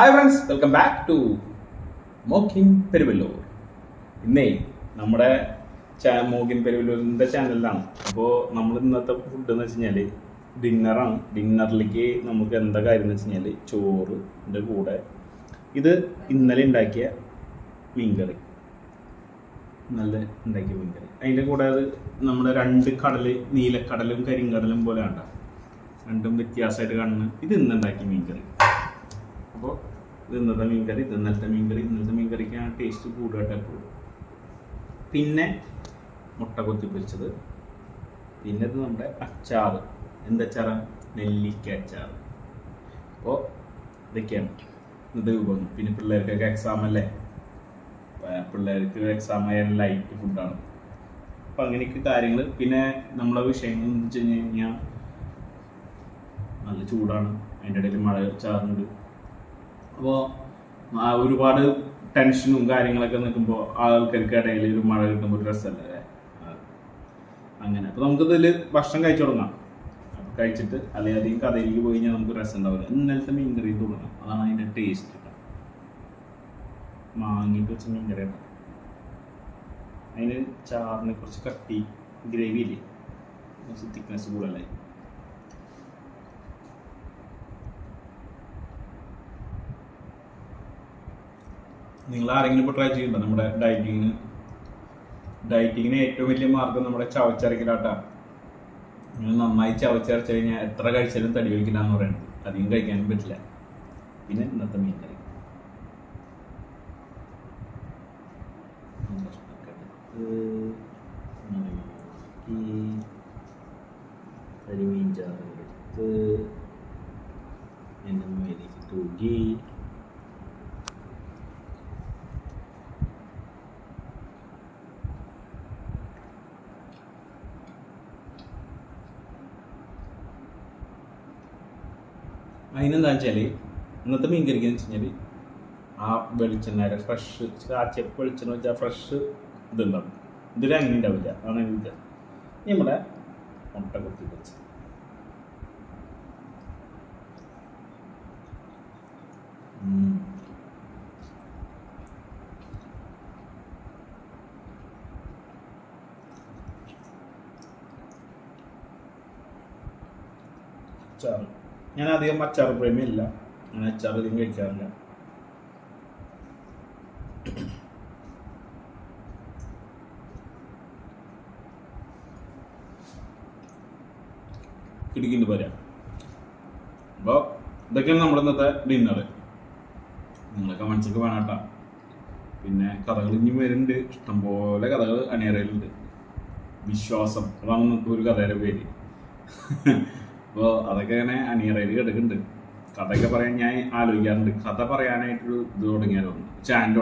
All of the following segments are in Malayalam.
Hi friends welcome back to മോക്കിൻ Peruvallur ഇന്നേ നമ്മുടെ മോക്കിൻ പെരുവല്ലൂരിന്റെ ചാനലിലാണ് അപ്പോൾ നമ്മൾ ഇന്നത്തെ ഫുഡ് എന്ന് വെച്ച് കഴിഞ്ഞാൽ ഡിന്നറാണ് ഡിന്നറിലേക്ക് നമുക്ക് എന്താ കാര്യം എന്ന് വെച്ച് കഴിഞ്ഞാൽ ചോറിന്റെ കൂടെ. ഇത് ഇന്നലെ ഉണ്ടാക്കിയ മീൻകറി. നല്ല ഉണ്ടാക്കിയ മീൻകറി. അതിന്റെ കൂടെ അത് നമ്മുടെ രണ്ട് കടൽ നീലക്കടലും കരിങ്കടലും പോലെ ഉണ്ടാകും രണ്ടും വ്യത്യാസമായിട്ട് കാണുന്നത് ഇത് ഇന്ന് ഉണ്ടാക്കിയ മീൻകറി. അപ്പോൾ ഇത് ഇന്നത്തെ മീൻകറി ഇത് ഇന്നലത്തെ മീൻകറി ഇന്നലത്തെ മീൻകറിക്കാണ് ടേസ്റ്റ് കൂടുതലായിട്ട് എപ്പോഴും. പിന്നെ മുട്ട കൊത്തി പൊരിച്ചത് പിന്നെ ഇത് നമ്മുടെ അച്ചാർ എന്തച്ചാറ് നെല്ലിക്ക അച്ചാർ അപ്പോൾ ഇതൊക്കെയാണ് ഇന്നത്തെ വിഭവം പിന്നെ പിള്ളേർക്കൊക്കെ എക്സാം അല്ലേ? പിള്ളേർക്ക് എക്സാം ആയ ലൈറ്റ് ഫുഡാണ് അപ്പം അങ്ങനെയൊക്കെ കാര്യങ്ങൾ പിന്നെ നമ്മളെ വിഷയങ്ങൾ എന്ന് വെച്ച് കഴിഞ്ഞ് കഴിഞ്ഞാൽ നല്ല ചൂടാണ്. അതിന്റെ ഇടയിൽ മഴ ചാറുന്നുണ്ട്. അപ്പോൾ ഒരുപാട് ടെൻഷനും കാര്യങ്ങളൊക്കെ നിൽക്കുമ്പോൾ ആൾക്കാർക്ക് ഇടയിൽ ഒരു മഴ കിട്ടുമ്പോൾ ഒരു രസമല്ലേ. അങ്ങനെ. അപ്പോൾ നമുക്കിതിൽ ഭക്ഷണം കഴിച്ചു തുടങ്ങാം. കഴിച്ചിട്ട് അല്ലെങ്കിൽ അധികം കഥയിലേക്ക് പോയി കഴിഞ്ഞാൽ നമുക്ക് രസം ഉണ്ടാവില്ല. ഇന്നലത്തെ മീൻകറി തുടങ്ങാം അതാണ് അതിന്റെ ടേസ്റ്റ് മാങ്ങിയിട്ട് വെച്ച മീൻകറി കേട്ടോ അതിന് ചാറിന് കുറച്ച് കട്ടി ഗ്രേവി ഇല്ലേ? കുറച്ച് തിക്നെസ് കൂടുതലേ നിങ്ങൾ ആരെങ്കിലും ഇപ്പോൾ ട്രൈ ചെയ്യണ്ട നമ്മുടെ ഡയറ്റിങ്ങിന് ഡയറ്റിങ്ങിന് ഏറ്റവും വലിയ മാർഗം നമ്മുടെ ചവച്ചരക്കലാട്ടാ. നിങ്ങൾ നന്നായി ചവച്ചരച്ച് കഴിഞ്ഞാൽ എത്ര കഴിച്ചാലും തടി വയ്ക്കില്ല എന്ന് പറയുന്നത്. അധികം കഴിക്കാനും പറ്റില്ല. പിന്നെ ഇന്നത്തെ മീൻ കറി കരിമീൻ ചാറെടുത്ത് എന്നെ മേലേക്ക് തൂക്കി അതിനെന്താ വെച്ചാൽ ഇന്നത്തെ മീൻ കറിക്കെന്ന് വെച്ച് കഴിഞ്ഞാൽ ആ വെളിച്ചെണ്ണ ഫ്രഷ് കാച്ചിയ വെളിച്ചെണ്ണ വെച്ചാൽ ഫ്രഷ് ഇതുണ്ടാവും. ഇതിൽ അങ്ങനെ ഉണ്ടാവില്ല. അതാണ് ഇത് നമ്മുടെ മുട്ട കുത്തി വെച്ച്. അച്ചാറ് ഞാൻ അധികം അച്ചാർ പ്രേമിയല്ല. ഞാൻ അച്ചാർ അധികം കഴിക്കാറില്ല. കിടിക്കിന്റെ പറയാം അപ്പോൾ ഇതൊക്കെയാണ് നമ്മുടെ ഇന്നത്തെ ഡിന്നർ നിങ്ങളെ കമൻസൊക്കെ വേണം കേട്ടോ. പിന്നെ കഥകൾ ഇനി വരുന്നുണ്ട്. ഇഷ്ടംപോലെ കഥകൾ അണിയറയിലുണ്ട്. വിശ്വാസം. അതാണ് നമുക്ക് ഒരു കഥയുടെ പേര്. അപ്പോൾ അതൊക്കെ ഇങ്ങനെ അനിയറയിൽ കിടക്കുന്നുണ്ട്. കഥയൊക്കെ പറയാൻ ഞാൻ ആലോചിക്കാറുണ്ട്. കഥ പറയാനായിട്ടൊരു ഇത് തുടങ്ങിയാലൊന്ന് ചാനൽ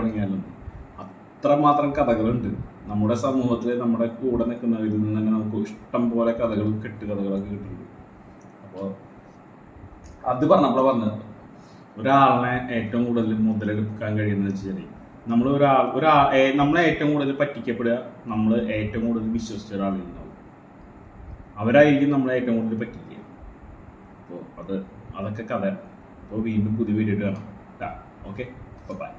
അത്ര അത്രമാത്രം കഥകളുണ്ട്. നമ്മുടെ സമൂഹത്തിൽ നമ്മുടെ കൂടെ നിൽക്കുന്നവരിൽ നിന്ന് തന്നെ നമുക്ക് ഇഷ്ടം പോലെ കഥകൾ കെട്ടുകഥകളൊക്കെ കിട്ടുന്നുണ്ട്. അപ്പോൾ അത് പറഞ്ഞപ്പോൾ പറഞ്ഞത്. ഒരാളിനെ ഏറ്റവും കൂടുതൽ മുതലെടുക്കാൻ കഴിയുന്നത് വെച്ചാൽ നമ്മൾ ഒരാൾ ഒരാ നമ്മളെ ഏറ്റവും കൂടുതൽ പറ്റിക്കപ്പെടുക നമ്മൾ ഏറ്റവും കൂടുതൽ വിശ്വസിച്ച ഒരാളിൽ അവരായിരിക്കും നമ്മളെ ഏറ്റവും കൂടുതൽ അപ്പോൾ അത് അതൊക്കെ കഥ അപ്പോൾ വീണ്ടും പുതിയ വീഡിയോ കാണാം. Okay bye